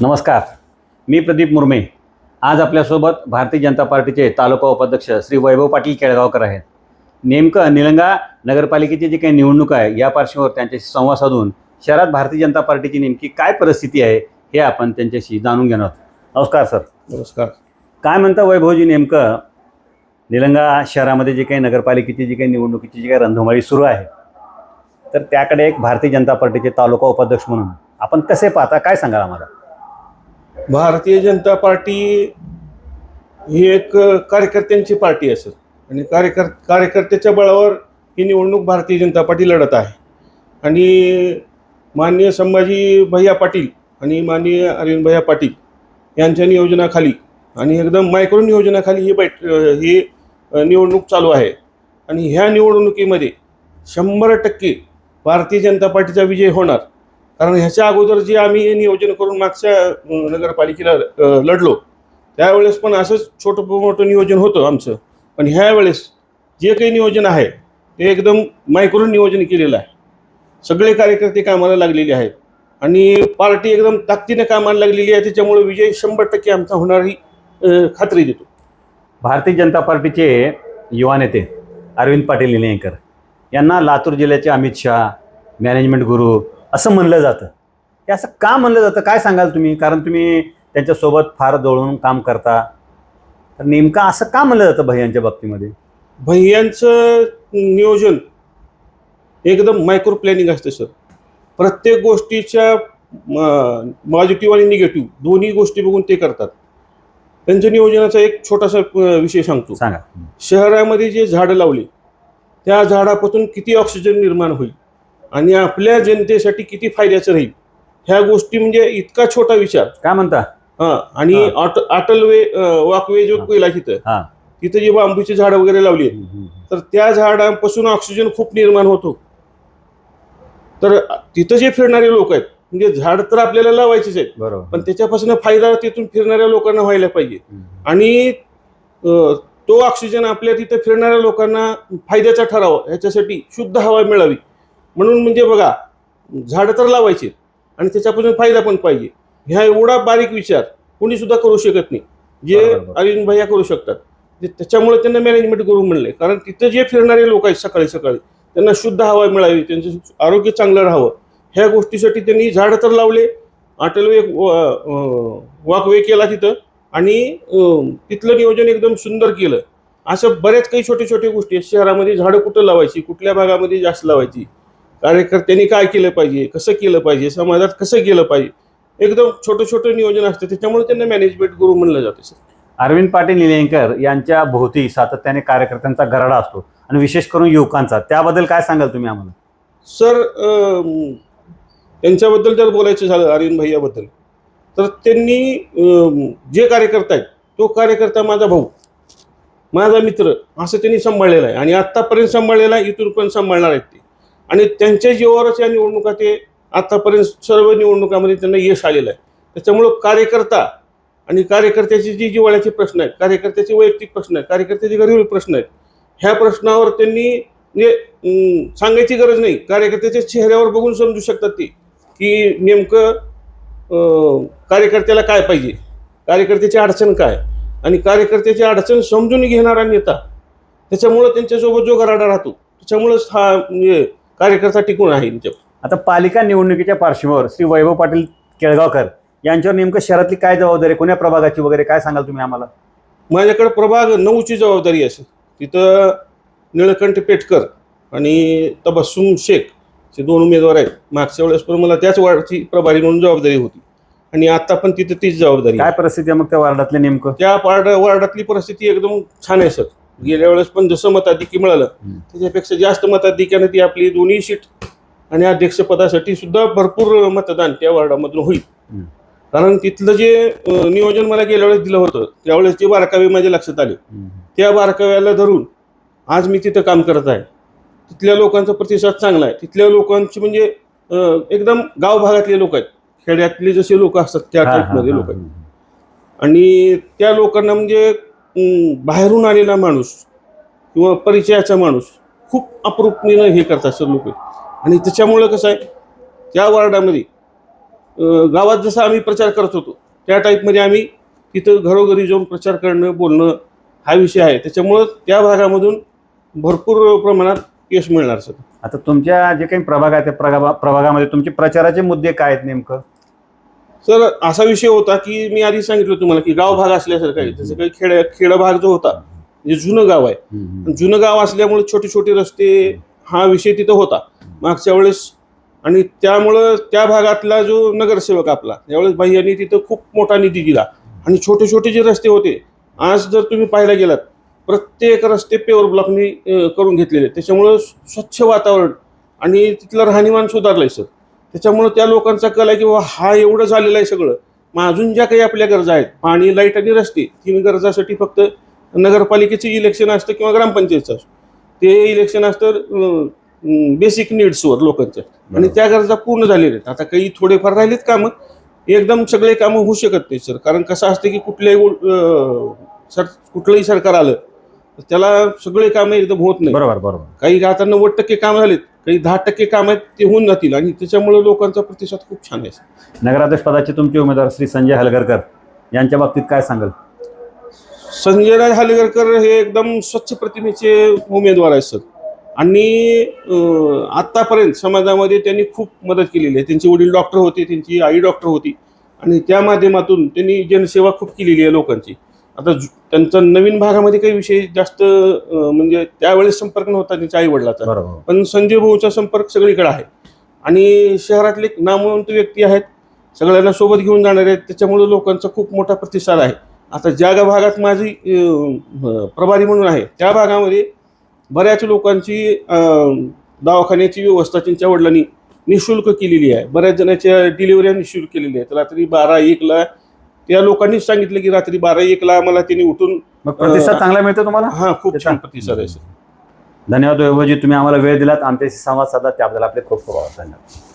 नमस्कार. मी प्रदीप मुर्मे. आज आपल्यासोबत भारतीय जनता पार्टीचे तालुका उपाध्यक्ष श्री वैभव पाटील केळगावकर आहेत. नेमकं निलंगा नगरपालिकेची जी काही निवडणूक आहे या पार्श्वभूमीवर त्यांच्याशी संवाद साधून शहरात भारतीय जनता पार्टीची नेमकी काय परिस्थिती आहे हे आपण त्यांच्याशी जाणून घेणार आहोत. नमस्कार सर. नमस्कार. काय म्हणता वैभवजी नेमकं? निलंगा शहरामध्ये जे काही नगरपालिकेची जी काही निवडणुकीची जी काही रंधुमाळी सुरू आहे तर त्याकडे एक भारतीय जनता पार्टीचे तालुका उपाध्यक्ष म्हणून आपण कसे पाहता? काय सांगाल आम्हाला? भारतीय जनता पार्टी ही एक कार्यकर्त्यांची पार्टी असेल. आणि कार्यकर कार्यकर्त्याच्या बळावर ही निवडणूक भारतीय जनता पार्टी लढत आहे. आणि माननीय संभाजी भैया पाटील आणि माननीय अरविंद भैया पाटील यांच्या नियोजनाखाली आणि एकदम मायक्रो नियोजनाखाली ही बैठ ही निवडणूक चालू आहे. आणि ह्या निवडणुकीमध्ये शंभर टक्के भारतीय जनता पार्टीचा विजय होणार. कारण ह्याच्या अगोदर जे आम्ही नियोजन करून मागच्या नगरपालिकेला लढलो त्यावेळेस पण असंच छोटं मोठं नियोजन होतं आमचं. पण ह्यावेळेस जे काही नियोजन आहे ते एकदम मायक्रो नियोजन केलेलं आहे. सगळे कार्यकर्ते कामाला लागलेले आहेत. आणि पार्टी एकदम ताकदीने कामाला लागलेली आहे त्याच्यामुळे विजय शंभर टक्के आमचा होणार ही खात्री देतो. भारतीय जनता पार्टीचे युवा नेते अरविंद पाटील निलंगेकर. यांना लातूर जिल्ह्याचे अमित शहा मॅनेजमेंट गुरु असं म्हणलं जातं. हे असं का म्हणलं जातं? काय सांगाल तुम्ही? कारण तुम्ही त्यांच्यासोबत फार जवळून काम करता. तर नेमकं असं का म्हणलं जातं भैयांच्या बाबतीमध्ये? भैयांचं नियोजन एकदम मायक्रो प्लॅनिंग असते सर प्रत्येक गोष्टीच्या पॉझिटिव्ह आणि निगेटिव्ह दोन्ही गोष्टी बघून ते करतात. त्यांच्या नियोजनाचा एक छोटासा विषय सांगतो. सांगा. शहरामध्ये जे झाडं लावली त्या झाडापासून किती ऑक्सिजन निर्माण होईल? आणि आपल्या जनतेसाठी किती फायद्याचं राहील ह्या गोष्टी म्हणजे इतका छोटा विचार काय म्हणता हा आणि हा. अट अटल वे वॉकवे जो. केला तिथं हा तिथं जे बांबूची झाडं वगैरे लावली आहेत. तर त्या झाडांपासून ऑक्सिजन खूप निर्माण होतो तर तिथं जे फिरणारे लोक आहेत म्हणजे झाड तर आपल्याला लावायचेच आहेत बरोबर पण त्याच्यापासून फायदा तिथून फिरणाऱ्या लोकांना व्हायला पाहिजे. आणि अ, तो ऑक्सिजन आपल्या तिथं फिरणाऱ्या लोकांना फायद्याचा ठरावा ह्याच्यासाठी शुद्ध हवा मिळावी म्हणून म्हणजे बघा झाडं तर लावायची आणि त्याच्यापासून फायदा पण पाहिजे. ह्या एवढा बारीक विचार कोणी सुद्धा करू शकत नाही. जे. अरविंद भैया करू शकतात. ते- त्याच्यामुळे त्यांना मॅनेजमेंट करू म्हणले कारण तिथं जे फिरणारे लोक आहेत सकाळी सकाळी त्यांना शुद्ध हवा मिळावी त्यांचं आरोग्य चांगलं राहावं. ह्या गोष्टीसाठी त्यांनी झाडं तर लावले अटलवे वॉकवे केला तिथं आणि तिथलं नियोजन एकदम सुंदर केलं. असं बऱ्याच काही छोटे छोटे गोष्टी आहेत. शहरामध्ये झाडं कुठं लावायची कुठल्या भागामध्ये जास्त लावायची कार्यकर्त्यांनी काय केलं पाहिजे? कसं केलं पाहिजे? समाजात कसं केलं पाहिजे? एकदम छोटं छोटं नियोजन असतं. त्याच्यामुळे त्यांना मॅनेजमेंट गुरु म्हणलं जातं सर अरविंद पाटील निलंगेकर यांच्या भोवती सातत्याने कार्यकर्त्यांचा गराडा असतो आणि विशेष करून युवकांचा. त्याबद्दल काय सांगाल तुम्ही आम्हाला? सर त्यांच्याबद्दल जर बोलायचं झालं अरविंद भैयाबद्दल तर त्यांनी जे कार्यकर्ता आहेत तो कार्यकर्ता माझा भाऊ माझा मित्र असं त्यांनी सांभाळलेला आहे. आणि आत्तापर्यंत सांभाळलेला आहे इथून पण सांभाळणार आहेत ते. आणि त्यांच्या जीवावरच या निवडणुका ते आत्तापर्यंत सर्व निवडणुकामध्ये त्यांना यश आलेलं आहे. त्याच्यामुळं कार्यकर्ता आणि कार्यकर्त्याची जी जिवाळ्याचे प्रश्न आहेत कार्यकर्त्याचे वैयक्तिक प्रश्न आहेत कार्यकर्त्याचे गरीब प्रश्न आहेत ह्या प्रश्नावर त्यांनी म्हणजे सांगायची गरज नाही. कार्यकर्त्याच्या चेहऱ्यावर बघून समजू शकतात ते की नेमकं कार्यकर्त्याला काय पाहिजे कार्यकर्त्याची अडचण काय आणि कार्यकर्त्याची अडचण समजून घेणारा नेता त्याच्यामुळं त्यांच्यासोबत जो गराडा राहतो त्याच्यामुळंच हा म्हणजे कार्यकर्ता टिकून आहे त्यांच्या आता पालिका निवडणुकीच्या पार्श्वभूमीवर श्री वैभव पाटील केळगावकर यांच्यावर नेमकं शहरातली काय जबाबदारी? कोण्या प्रभागाची वगैरे? काय सांगाल तुम्ही आम्हाला? माझ्याकडे प्रभाग नऊची जबाबदारी असेल तिथं निळकंठ पेटकर आणि तबस्सुम शेख हे दोन उमेदवार आहेत. मागच्या वेळेस पण मला त्याच वार्डची प्रभारी म्हणून जबाबदारी होती. आणि आता पण तिथं तीच जबाबदारी आहे. काय परिस्थिती आहे मग त्या वार्डातले नेमकं? त्या वार्ड वार्डातली परिस्थिती एकदम छान आहे सर. गेल्या वेळेस पण जसं मताधिक्य मिळालं. त्याच्यापेक्षा जास्त मताधिक्याने ती आपली दोन्ही सीट आणि अध्यक्षपदासाठी सुद्धा भरपूर मतदान त्या वार्डामधून होईल. कारण तिथलं जे नियोजन मला गेल्या वेळेस दिलं होतं त्यावेळेस जे बारकावे माझ्या लक्षात आले त्या बारकाव्याला धरून आज मी तिथं काम करत आहे. तिथल्या लोकांचा प्रतिसाद चांगला आहे. तिथल्या लोकांची म्हणजे एकदम गाव भागातले लोक आहेत. खेड्यातले जसे लोक असतात त्या टाईपमध्ये लोक आहेत. आणि त्या लोकांना म्हणजे बाहेरून आलेला माणूस किंवा परिचयाचा माणूस खूप अप्रूपणीनं हे करतात सर लोक. आणि त्याच्यामुळं कसं आहे त्या वार्डामध्ये गावात जसं आम्ही प्रचार करत होतो त्या टाईपमध्ये आम्ही तिथं घरोघरी जाऊन प्रचार करणं बोलणं हा विषय आहे. त्याच्यामुळं त्या भागामधून भरपूर प्रमाणात यश मिळणार सर. आता तुमच्या जे काही प्रभाग आहे त्या प्रभागा प्रभागामध्ये तुमचे प्रचाराचे मुद्दे काय आहेत नेमकं? सर असा विषय होता की मी आधी सांगितलं तुम्हाला की गाव भाग असल्यासारखं आहे. जसं काही खेड खेड भाग जो होता म्हणजे जुनं गाव आहे. जुनं गाव असल्यामुळे छोटे छोटे रस्ते हा विषय तिथं होता. मागच्या वेळेस आणि त्यामुळं त्या भागातला जो नगरसेवक आपला त्यावेळेस भाई तिथं खूप मोठा निधी दिला. आणि छोटे छोटे जे रस्ते होते आज जर तुम्ही पाहायला गेलात प्रत्येक रस्ते पेवर ब्लॉकनी करून घेतलेले. त्याच्यामुळं स्वच्छ वातावरण आणि तिथलं राहणीमान सुधारलंय सर. त्याच्यामुळं त्या लोकांचा कल आहे की बाबा हा एवढं झालेलं आहे सगळं. मग अजून ज्या काही आपल्या गरजा आहेत पाणी लाइट आणि रस्ते तीन गरजासाठी फक्त नगरपालिकेचे इलेक्शन असतं किंवा ग्रामपंचायतचं असतं. ते इलेक्शन असतं बेसिक नीड्सवर लोकांच्या. आणि त्या गरजा पूर्ण झालेल्या आहेत. आता काही थोडेफार राहिलेत कामं एकदम सगळे कामं होऊ शकत नाही सर कारण कसं असतं की कुठल्याही सर कुठलंही सरकार आलं त्याला सगळे कामं एकदम होत नाही बरोबर बरोबर. काही आता नव्वद टक्के कामं झालेत काही दहा टक्के कामं आहेत ते होऊन जातील. आणि त्याच्यामुळे लोकांचा प्रतिसाद खूप छान आहे. नगराध्यक्ष पदाचे तुमचे उमेदवार श्री संजय हलगरकर यांच्या बाबतीत काय सांगाल? संजयराज हालेकरकर हे एकदम स्वच्छ प्रतिमेचे उमेदवार आहेत सर. आणि आत्तापर्यंत समाजामध्ये त्यांनी खूप मदत केलेली आहे. त्यांचे वडील डॉक्टर होते त्यांची आई डॉक्टर होती. आणि त्या माध्यमातून त्यांनी जनसेवा खूप केलेली आहे लोकांची. आता त्यांचा नवीन भागामध्ये काही विषय जास्त म्हणजे त्यावेळेस संपर्क नव्हता त्यांच्या आई वडिलाचा पण संजय भाऊचा संपर्क सगळीकडे आहे. आणि शहरातले नामवंत व्यक्ती आहेत सगळ्यांना सोबत घेऊन जाणारे आहेत त्याच्यामुळे लोकांचा खूप मोठा प्रतिसाद आहे. आता ज्या भागात माझी प्रभारी म्हणून आहे त्या भागामध्ये बऱ्याच लोकांची दवाखान्याची व्यवस्था त्यांच्या वडिलांनी निशुल्क केलेली आहे. बऱ्याच जणांच्या डिलिव्हऱ्या निशुल्क केलेल्या आहेत रात्री बारा एकला त्या लोकांनीच सांगितलं की रात्री बारा एकला आम्हाला त्यांनी उठून मग प्रतिसाद चांगला मिळतो तुम्हाला? हा खूप छान प्रतिसाद आहे सर. धन्यवाद वैभवजी तुम्ही आम्हाला वेळ दिलात. आमच्याशी संवाद साधला. त्याबद्दल आपले खूप खूप आभार. धन्यवाद.